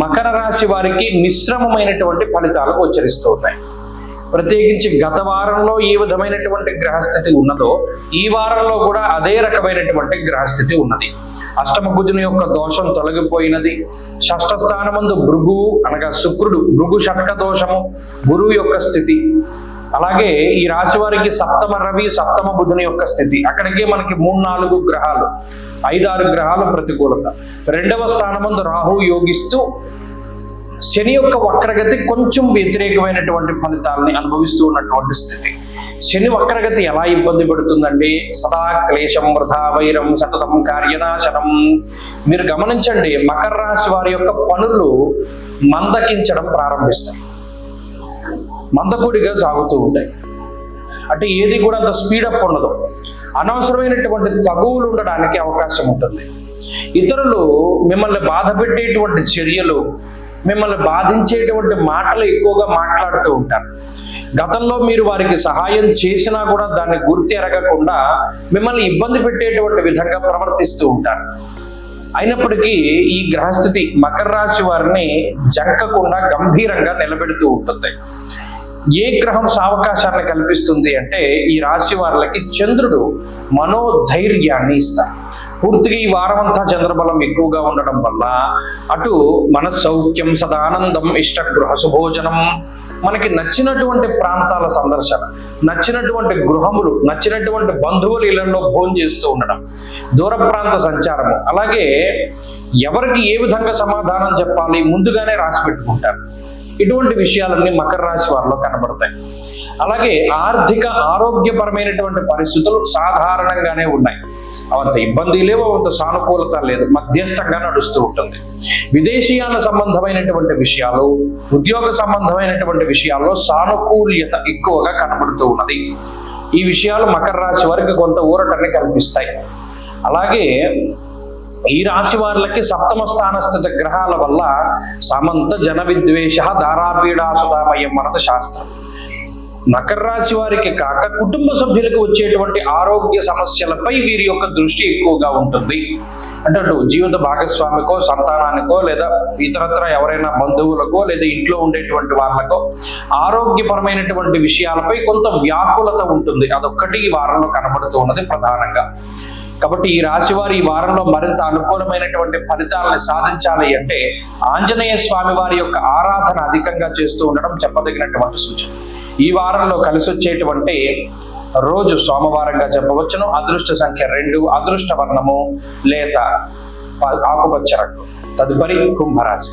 మకర రాశి వారికి మిశ్రమమైనటువంటి ఫలితాలు గోచరిస్తూ ఉన్నాయి. ప్రత్యేకించి గత వారంలో ఏ విధమైనటువంటి గ్రహస్థితి ఉన్నదో ఈ వారంలో కూడా అదే రకమైనటువంటి గ్రహస్థితి ఉన్నది. అష్టమ కుజుని యొక్క దోషం తొలగిపోయినది. షష్ఠ స్థానమందు భృగు అనగా శుక్రుడు భృగు షట్క దోషము గురువు యొక్క స్థితి. అలాగే ఈ రాశి వారికి సప్తమ రవి సప్తమ బుధుని యొక్క స్థితి. అక్కడికే మనకి మూడు నాలుగు గ్రహాలు. ఐదారు గ్రహాల ప్రతికూలత. రెండవ స్థానమందు రాహు యోగిస్తూ శని యొక్క వక్రగతి కొంచెం వ్యతిరేకమైనటువంటి ఫలితాలని అనుభవిస్తూ ఉన్నటువంటి స్థితి. శని వక్రగతి ఎలా ఇబ్బంది పెడుతుందండి? సదా క్లేశం వృధా వైరం సతతం కార్యనాశనం. మీరు గమనించండి మకర రాశి వారి యొక్క పనులు మందకించడం ప్రారంభిస్తారు మందకొడిగా సాగుతూ ఉంటాయి. అంటే ఏది కూడా అంత స్పీడప్ ఉండదు. అనవసరమైనటువంటి తగువులు ఉండడానికి అవకాశం ఉంటుంది. ఇతరులు మిమ్మల్ని బాధ పెట్టేటువంటి చర్యలు మిమ్మల్ని బాధించేటువంటి మాటలు ఎక్కువగా మాట్లాడుతూ ఉంటారు. గతంలో మీరు వారికి సహాయం చేసినా కూడా దాన్ని గుర్తెరగకుండా మిమ్మల్ని ఇబ్బంది పెట్టేటువంటి విధంగా ప్రవర్తిస్తూ ఉంటారు. అయినప్పటికీ ఈ గ్రహస్థితి మకర రాశి వారిని జంకకుండా గంభీరంగా నిలబెడుతూ ఉంటుంది. ఏ గ్రహం సావకాశాన్ని కల్పిస్తుంది అంటే ఈ రాశి వారికి చంద్రుడు మనోధైర్యాన్ని ఇస్తారు. పూర్తిగా ఈ వారం అంతా చంద్రబలం ఎక్కువగా ఉండడం వల్ల అటు మన సౌఖ్యం సదానందం ఇష్ట గృహ సుభోజనం మనకి నచ్చినటువంటి ప్రాంతాల సందర్శన నచ్చినటువంటి గృహములు నచ్చినటువంటి బంధువులు ఇళ్ళలో భోజనం చేస్తూ ఉండడం దూర ప్రాంత సంచారము అలాగే ఎవరికి ఏ విధంగా సమాధానం చెప్పాలి ముందుగానే రాసి పెట్టుకుంటారు. ఇటువంటి విషయాలన్నీ మకర రాశి వారిలో కనబడతాయి. అలాగే ఆర్థిక ఆరోగ్యపరమైనటువంటి పరిస్థితులు సాధారణంగానే ఉన్నాయి. అవంత ఇబ్బంది లేవు అంత సానుకూలత లేదు. మధ్యస్థంగా నడుస్తూ ఉంటుంది. విదేశీయాల సంబంధమైనటువంటి విషయాలు ఉద్యోగ సంబంధమైనటువంటి విషయాల్లో సానుకూల్యత ఎక్కువగా కనబడుతూ ఉన్నది. ఈ విషయాలు మకర రాశి వారికి కొంత ఊరటని కల్పిస్తాయి. అలాగే ఈ రాశి వారికి సప్తమ స్థానస్థిత గ్రహాల వల్ల సమంత జన విద్వేష ధారాపీడాసుతామయం మనది శాస్త్రం. మకర రాశి వారికి కాక కుటుంబ సభ్యులకు వచ్చేటువంటి ఆరోగ్య సమస్యలపై వీరి యొక్క దృష్టి ఎక్కువగా ఉంటుంది. అంటే అటు జీవిత భాగస్వామికో సంతానానికో లేదా ఇతరత్ర ఎవరైనా బంధువులకో లేదా ఇంట్లో ఉండేటువంటి వాళ్ళకో ఆరోగ్యపరమైనటువంటి విషయాలపై కొంత వ్యాకులత ఉంటుంది. అదొక్కటి ఈ వారంలో కనబడుతూ ఉన్నది ప్రధానంగా. కాబట్టి ఈ రాశి వారి ఈ వారంలో మరింత అనుకూలమైనటువంటి ఫలితాలను సాధించాలి అంటే ఆంజనేయ స్వామి వారి యొక్క ఆరాధన అధికంగా చేస్తూ ఉండడం చెప్పదగినటువంటి సూచన. ఈ వారంలో కలిసి వచ్చేటువంటి రోజు సోమవారంగా చెప్పవచ్చును. అదృష్ట సంఖ్య రెండు అదృష్ట వర్ణము లేత ఆకుపచ్చ రంగు. తదుపరి కుంభరాశి.